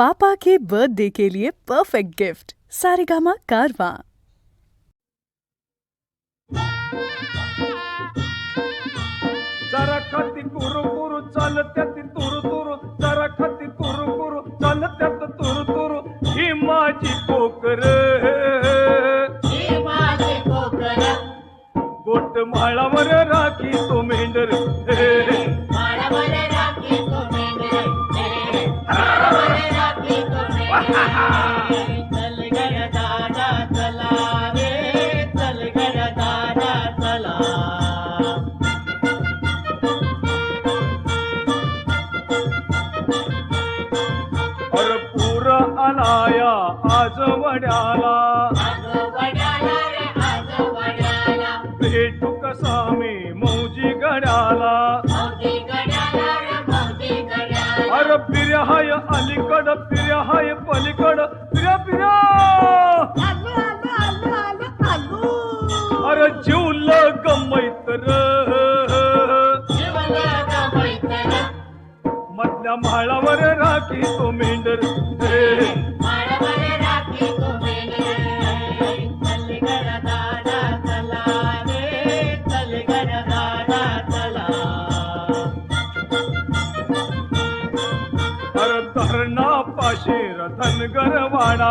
पापा के birthday के लिए perfect gift Saregama कारवा। जरा खाती कुरु कुरु चालत्यात तुरु तुरु जरा खाती कुरु कुरु चालत्यात तुरु तुरु ही माझी कोकर गोट माळावर राखी तो मेंढर। आया आज वड्याला. பகவானா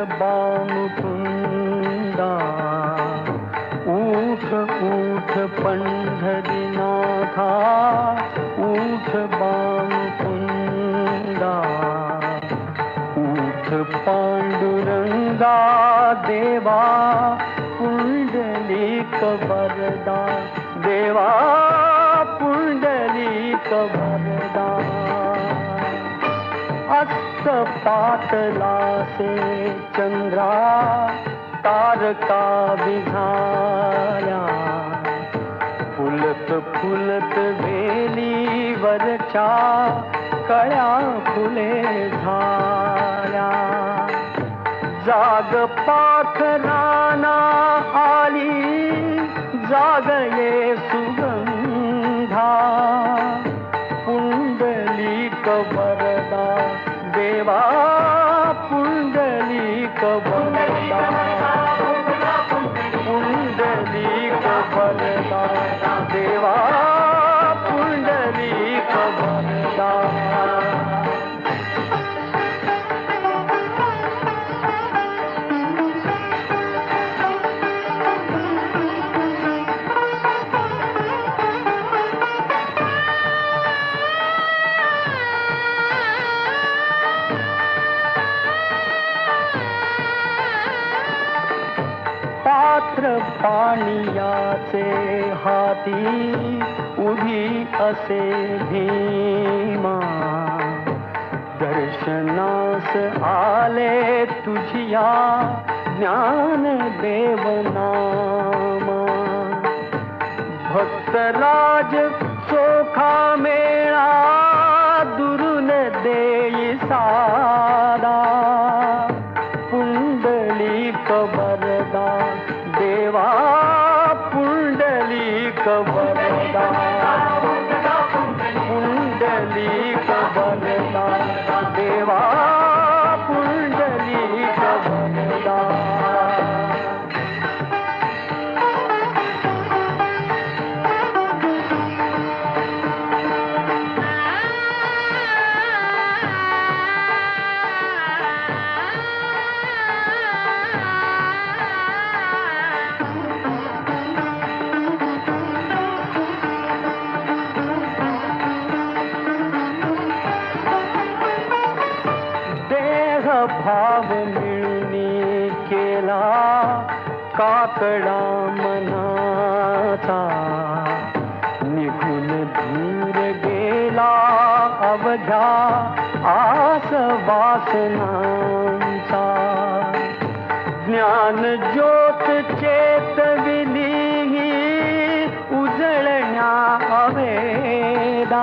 ऊठ बामुकुंदा ऊठ ऊठ पंढरीनाथा ऊठ बामुकुंदा ऊठ पांडुरंगा देवा पुंडलिक वरदा देवा पुंडलिक वरदा. अस्त पातला से चंद्रा तारका विधाया फुलत फुलत वेली वरच्या कळ्या फुले झाल्या। जाग पाखराना आली जागये सुगंधा। कुंडली वरदा देवा पुंडलिक वरदा पुंडलिक वरदा हाती उभी असे भीमा. दर्शनास आले तुझिया ज्ञान देवनामा. भक्तराज चोखा मेळा दुरून देईसा. ஆவேதா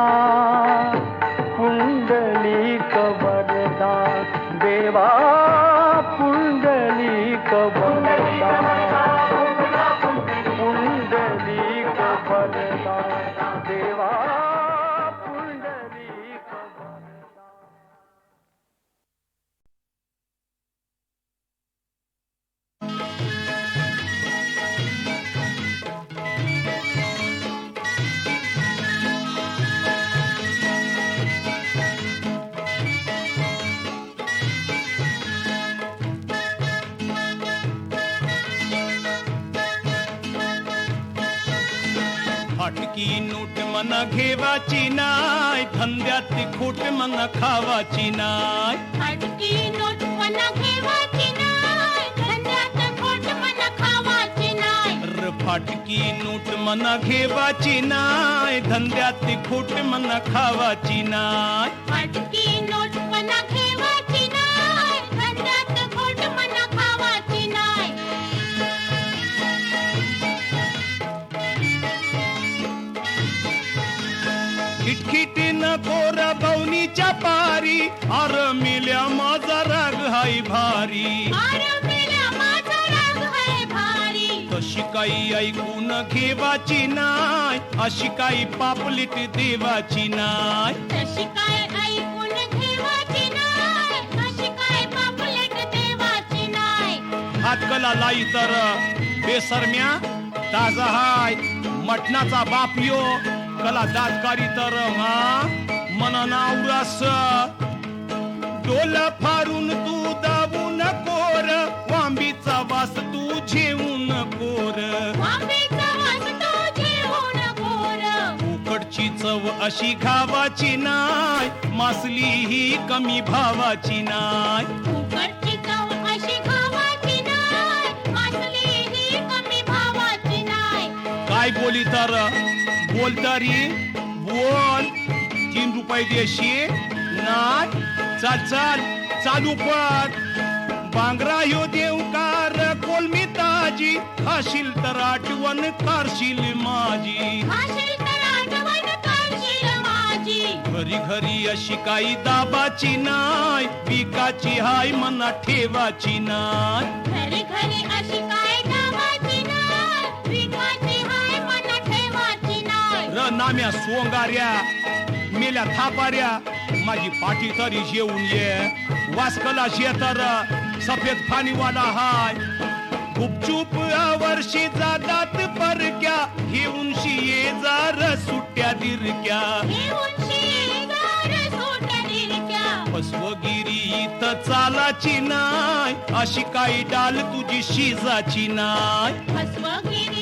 फाटकी नूट मना घेवाची नाय धंद्यात खोट मना खावा नाय फाटकी नोट मना घेवाची नाय धंद्यात खोट मना खावाची नाय फाटकी नोट मना घेवाची नाय धंद्यात खोट मना खावाची नाय फाटकी पारी अर मिल्या माझा राग हाय भारी. तशी काही ऐकून घेवाची नाय अशी काही पापलीट देवाची नाय तशी काय ऐकून घेवाची नाय अशी काय पापलेट देवाची नाय हातकला लाई तर बेसरम्या ताजा हाय मटणाचा बापियो कला दातकारी तर हा मन नावरास डोल फारून तू दाबून कोर वांबीचा वास तू झेवून कोर फुकटची चव अशी खावाची नाय. मासली ही कमी भावाची नाय. काय बोली तर? बोल तरी बोल. तीन रुपये देशी नाय चाल चाल चालू पण बांगरा ह्यो देवकार कोलमी ताजी. खाशील तर आठवण करशील माझी. घरी घरी अशी काही दाबाची नाय. पिकाची हाय मना ठेवाची नाय. घरी घरी अशी काय दावाची नाय. विकाची हाय मन ठेवाची नाय. र नाम्या सोंगाऱ्या. मेल्या थापाऱ्या माझी पाठी तरी जेवून ये. वासकला शेतर सफेद फानीवाला हाय. गुपचूप वर्षी जातात परक्या घेऊन ये जार सुट्या दिरक्या. फसवगिरी इथं चालाची नाय अशी काही डाल तुझी शिजाची नाय. फसवगिरी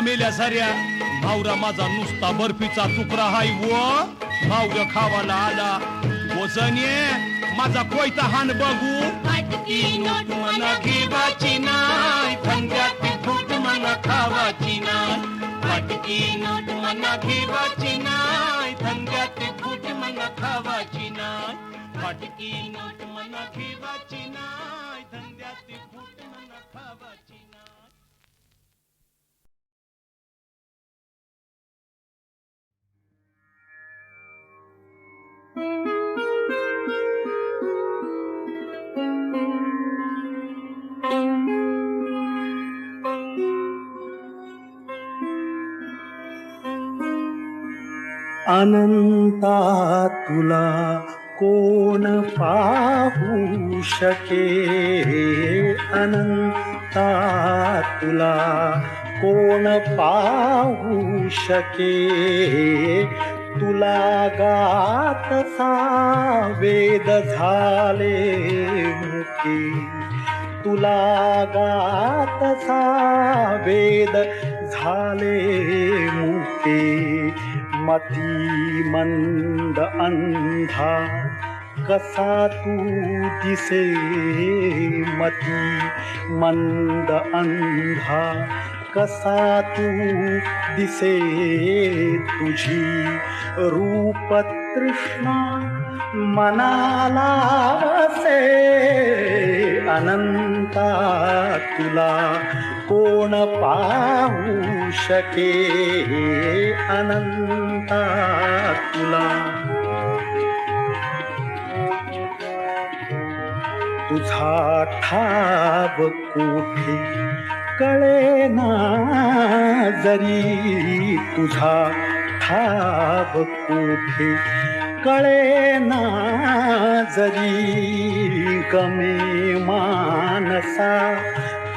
रमेल्या साऱ्या. भावरा माझा नुसता बर्फीचा तुकडा हाय व. भावग खावाला आला. वजन ये माझा कोयता हान बघू. मला घेवाची नाय. धंद्यात फूट मला खावाची नाय. फाटकी नोट मला घेवाची नाय. धंद्यात फूट मला खावाची नाय. फाटकी नोट घेवाची नाय. धंद्यात फूट खावाची अनंता तुला कोण पाहू शके? अनंता तुला कोण पाहू शके? तुला गातसा वेद झाले मुके तुला गातसा वेद झाले मुके मती मंद अंधा कसा तू दिसे मती मंद अंधा कसा तू दिसे तुझी रूप तृष्णा मनाला वसे अनंता तुला कोण पाहू शके अनंता तुला? तुझा ठाव कोठे कळे ना जरी तुझा ठाव कुठे कळे ना जरी गमे मानसा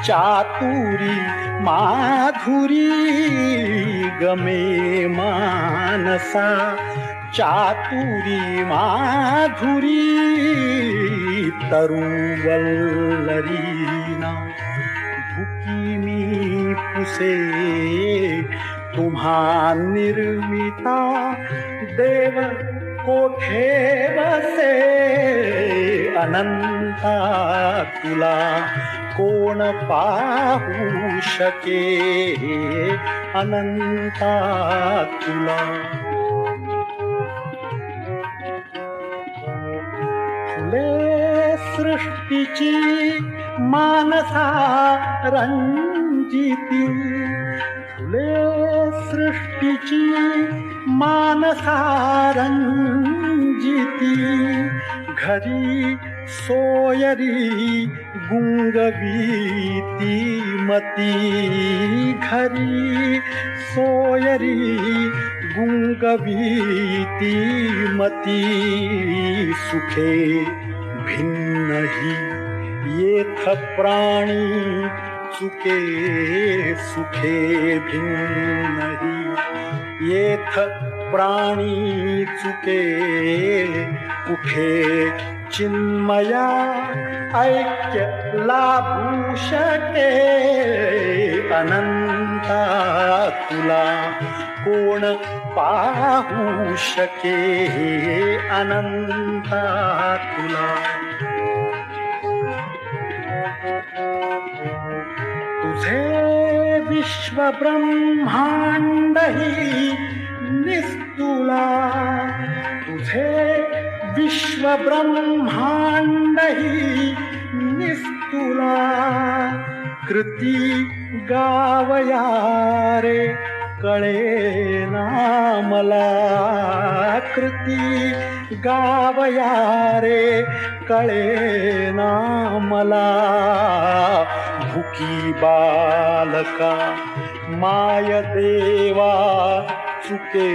चातुरी माधुरी गमे मानसा चातुरी माधुरी तरुवल्लरी. से तुम्हा निर्मिता देव कोठे बसे अनंता तुला कोण पाहू शके अनंता तुला। फुले सृष्टीची मानसा फुले सृष्टीची मानसा रंजिती घरी सोयरी गुंगवीती मती। घरी सोयरी गुंगवीती मती। सुखे भिन्नही येथ प्राणी चुके सुखे भिन्नही येथ प्राणी चुके कुठे चिन्मया ऐक्य लाभू शके। अनंता तुला कोण पाहू शके अनंता तुला। हे विश्व ब्रह्मांड ही निस्तुला। तुझे विश्व ब्रह्मांड ही निस्तुला। कृती गावया रे कळे मला कृती गावया रे कळे मला भुकी बालका माय देवा चुके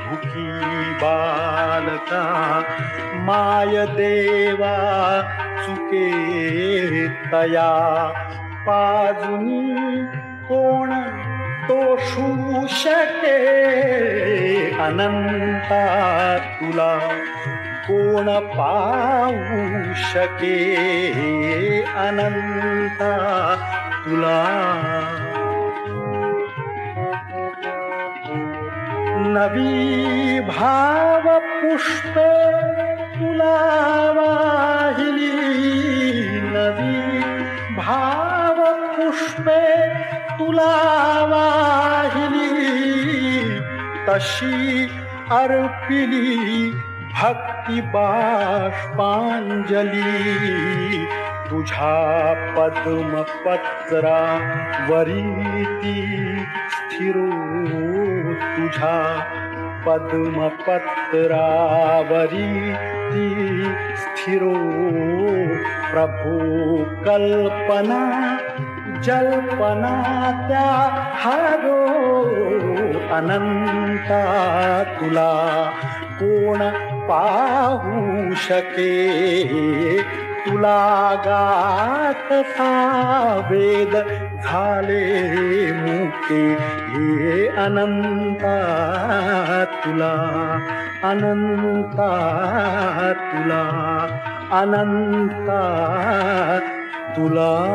भुकी बालका माय देवा चुके तया पाजुनी कोण तोषू शके अनंता तुला कोण पाऊ शके अनंता तुला। नवी भाव पुष्प तुला वाहिली नवी भाव पुष्पे तुला वाहिली तशी अर्पिली भक्त ती बाष्पांजली तुझ्या पद्मपत्रा वरीती स्थिरो तुझ्या ती स्थिरो प्रभू कल्पना जल्पना त्या हरो अनंता तुला कोण पाहू शके. तुला गातथा वेद झाले मुके. हे अनंता तुला अनंता तुला अनंता तुला.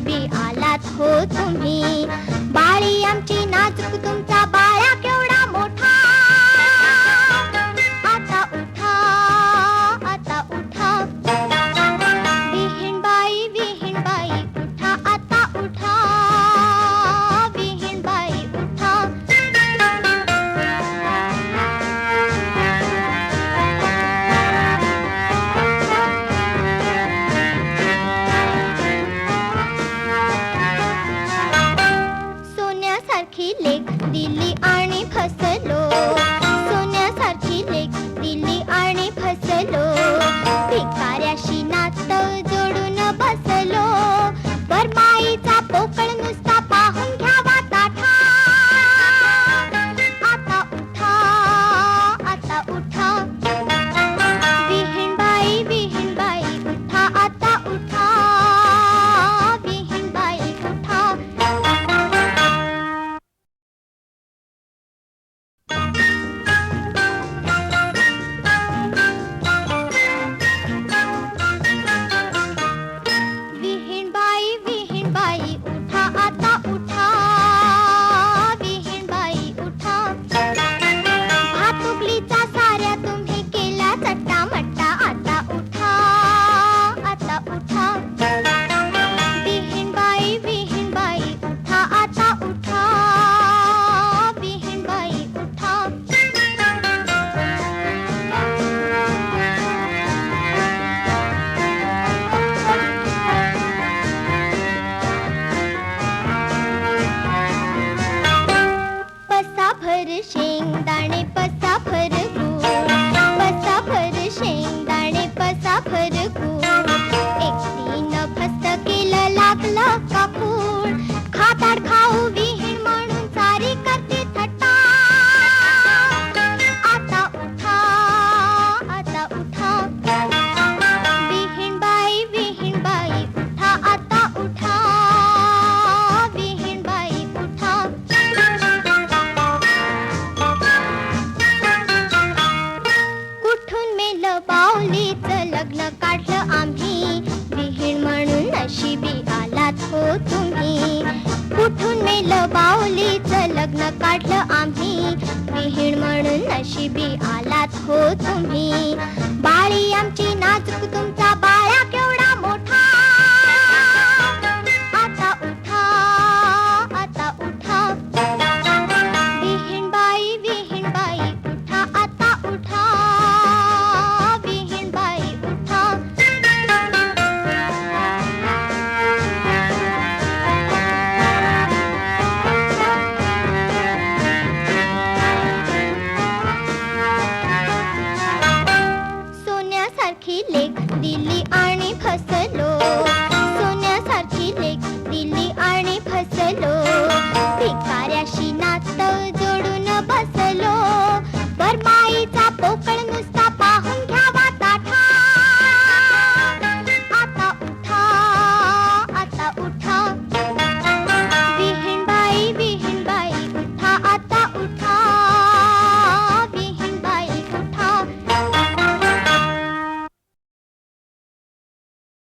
B. बाहुलीचं लग्न काढलं आम्ही. विहीण म्हणून नशिबी आलात हो तुम्ही. बाळी आमची नाचूक तुमचा बाळा केवढा